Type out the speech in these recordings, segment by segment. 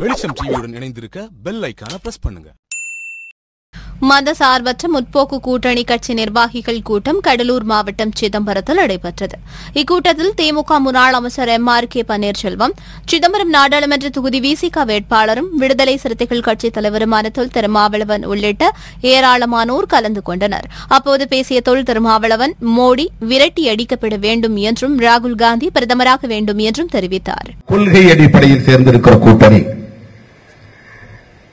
வெளிச்சம் டிவியுடன் இணைந்திருக்க பெல் ஐக்கான பிரஸ் பண்ணுங்க. மத சார்பற்ற முற்போக்கு கூட்டணி கட்சி நிர்வாகிகள் கூட்டம் கடலூர் மாவட்டம் சிதம்பரத்தில் நடைபெற்றது. இக்கூட்டத்தில் திமுக முன்னாள் அமைச்சர் M R K Panneerselvam Chidambaram நாடாளுமன்ற தொகுதி விசிக வேட்பாளரும் விடுதலை சிறுத்தைகள் கட்சித் தலைவருமான தொல் திருமாவளவன் உள்ளிட்ட ஏராளமானோர் கலந்து கொண்டனர். அப்போது பேசிய தொல் திருமாவளவன் மோடி விரட்டி அடிக்கப்பட வேண்டும் என்றும் ராகுல் காந்தி பிரதமராக வேண்டும் என்றும் தெரிவித்தார். கொள்கை அடிப்படையில் சேர்ந்திருக்கிற கூட்டணி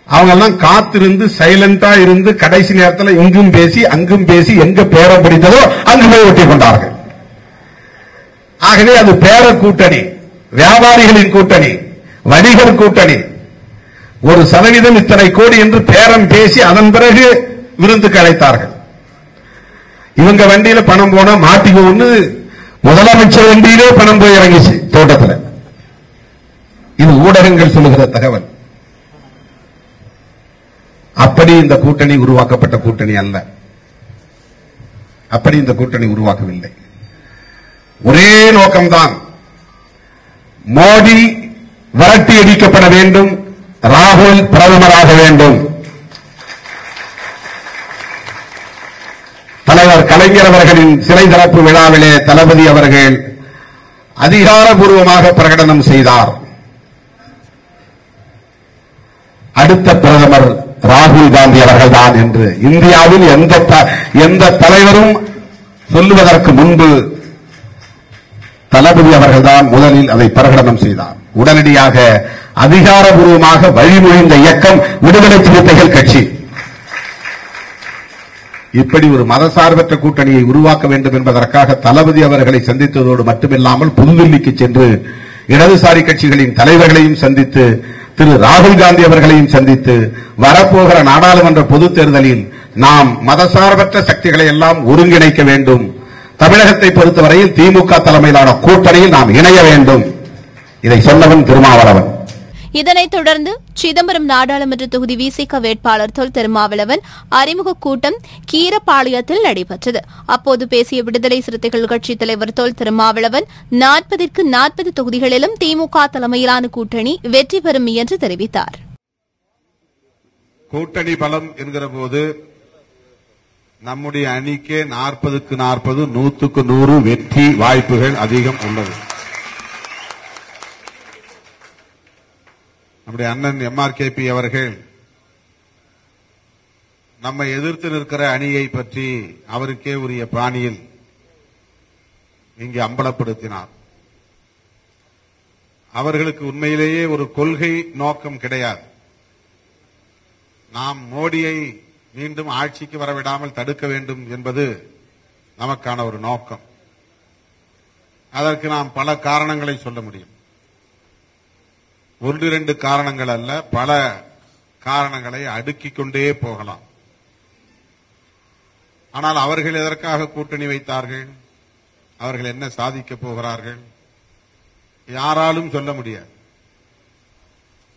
அவங்க எல்லாம் காத்திருந்து சைலண்டா இருந்து கடைசி நேரத்தில் இங்கும் பேசி அங்கும் பேசி எங்க பேரம் பிடித்ததோ அங்கு போய் ஒட்டி கொண்டார்கள். ஆகவே அது பேர கூட்டணி வியாபாரிகளின் கூட்டணி வணிகர் கூட்டணி. ஒரு சதவீதம் இத்தனை கோடி என்று பேரம் பேசி அதன் பிறகு விருந்துக்கு அழைத்தார்கள். இவங்க வண்டியில பணம் போனா மாட்டிக்கும்னு முதலமைச்சர் வண்டியிலே பணம் போய் இறங்கிச்சு தோட்டத்தில். இது ஊடகங்கள் சொல்லுகிற தகவல். அப்படி இந்த கூட்டணி உருவாக்கப்பட்ட கூட்டணி அல்ல. அப்படி இந்த கூட்டணி உருவாக்கவில்லை. ஒரே நோக்கம்தான் மோடி விரட்டி அடிக்கப்பட வேண்டும் ராகுல் பிரதமராக வேண்டும். தலைவர் கலைஞர் அவர்களின் சிலை திறப்பு விழாவிலே தளபதி அவர்கள் அதிகாரபூர்வமாக பிரகடனம் செய்தார். அடுத்த பிரதமர் ராகுல் காந்தி அவர்கள் தான் என்று. இந்தியாவில் எந்த எந்த தலைவரும் சொல்லுவதற்கு முன்பு தளபதி அவர்கள்தான் முதலில் அதை பிரகடனம் செய்தார். உடனடியாக அதிகாரபூர்வமாக வழிமொழிந்த இயக்கம் விடுதலை சிறுத்தைகள் கட்சி. இப்படி ஒரு மதசார்பற்ற கூட்டணியை உருவாக்க வேண்டும் என்பதற்காக தளபதி அவர்களை சந்தித்ததோடு மட்டுமில்லாமல் புதுதில்லிக்கு சென்று இடதுசாரி கட்சிகளின் தலைவர்களையும் சந்தித்து திரு ராகுல் காந்தி அவர்களையும் சந்தித்து வரப்போகிற நாடாளுமன்ற பொதுத் தேர்தலில் நாம் மதசார்பற்ற சக்திகளை எல்லாம் ஒருங்கிணைக்க வேண்டும். தமிழகத்தை பொறுத்தவரையில் திமுக தலைமையிலான கூட்டணியில் நாம் இணைய வேண்டும். இதை சொன்னவன் திருமாவளவன். இதனைத் தொடர்ந்து சிதம்பரம் நாடாளுமன்ற தொகுதி விசிக வேட்பாளர் தொல் திருமாவளவன் அறிமுக கூட்டம் கீரப்பாளையத்தில் நடைபெற்றது. அப்போது பேசிய விடுதலை சிறுத்தைகள் கட்சித் தலைவர் தொல் திருமாவளவன் நாற்பதற்கு நாற்பது தொகுதிகளிலும் திமுக தலைமையிலான கூட்டணி வெற்றி பெறும் என்று தெரிவித்தார். கூட்டணி பலம் என்கிற போது நம்முடைய அணிக்கே நாற்பதுக்கு நாற்பது நூற்றுக்கு நூறு வெற்றி வாய்ப்புகள் அதிகம் உள்ளது. நம்முடைய அண்ணன் எம்ஆர்கேபி அவர்கள் நம்மை எதிர்த்து நிற்கிற அணியை பற்றி அவருக்கே உரிய பாணியில் இங்கே அம்பலப்படுத்தினார். அவர்களுக்கு உண்மையிலேயே ஒரு கொள்கை நோக்கம் கிடையாது. நாம் மோடியை மீண்டும் ஆட்சிக்கு வரவிடாமல் தடுக்க வேண்டும் என்பது நமக்கான ஒரு நோக்கம். அதற்கு நாம் பல காரணங்களை சொல்ல முடியும். ஒன்று இரண்டு காரணங்கள் அல்ல பல காரணங்களை அடுக்கிக் கொண்டே போகலாம். ஆனால் அவர்கள் எதற்காக கூட்டணி வைத்தார்கள்? அவர்கள் என்ன சாதிக்கப் போகிறார்கள்? யாராலும் சொல்ல முடியாது.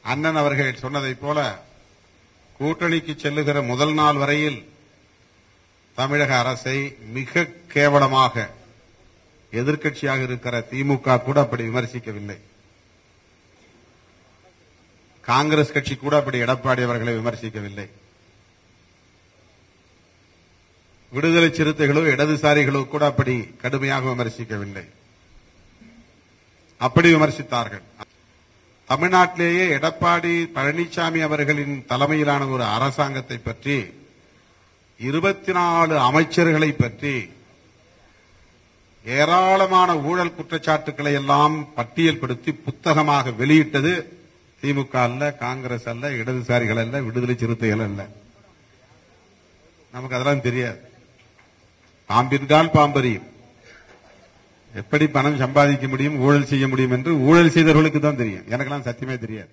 அண்ணன் அவர்கள் சொன்னதைப் போல கூட்டணிக்கு செல்லுகிற முதல் நாள் வரையில் தமிழக அரசை மிக கேவலமாக எதிர்க்கட்சியாக இருக்கிற திமுக கூட அப்படி விமர்சிக்கவில்லை. காங்கிரஸ் கட்சி கூட அப்படி எடப்பாடி அவர்களை விமர்சிக்கவில்லை. விடுதலை சிறுத்தைகளோ இடதுசாரிகளோ கூட அப்படி கடுமையாக விமர்சிக்கவில்லை. அப்படி விமர்சித்தார்கள். தமிழ்நாட்டிலேயே எடப்பாடி பழனிசாமி அவர்களின் தலைமையிலான ஒரு அரசாங்கத்தை பற்றி இருபத்தி நாலு அமைச்சர்களை பற்றி ஏராளமான ஊழல் குற்றச்சாட்டுக்களை எல்லாம் பட்டியல்படுத்தி புத்தகமாக வெளியிட்டது திமுக அல்ல காங்கிரஸ் அல்ல இடதுசாரிகள் அல்ல விடுதலை சிறுத்தைகள் அல்ல. நமக்கு அதெல்லாம் தெரியாது. பாம்பின்கால் பாம்பறியும் எப்படி பணம் சம்பாதிக்க முடியும் ஊழல் செய்ய முடியும் என்று ஊழல் செய்தவர்களுக்கு தான் தெரியும். எனக்கெல்லாம் சத்தியமே தெரியாது.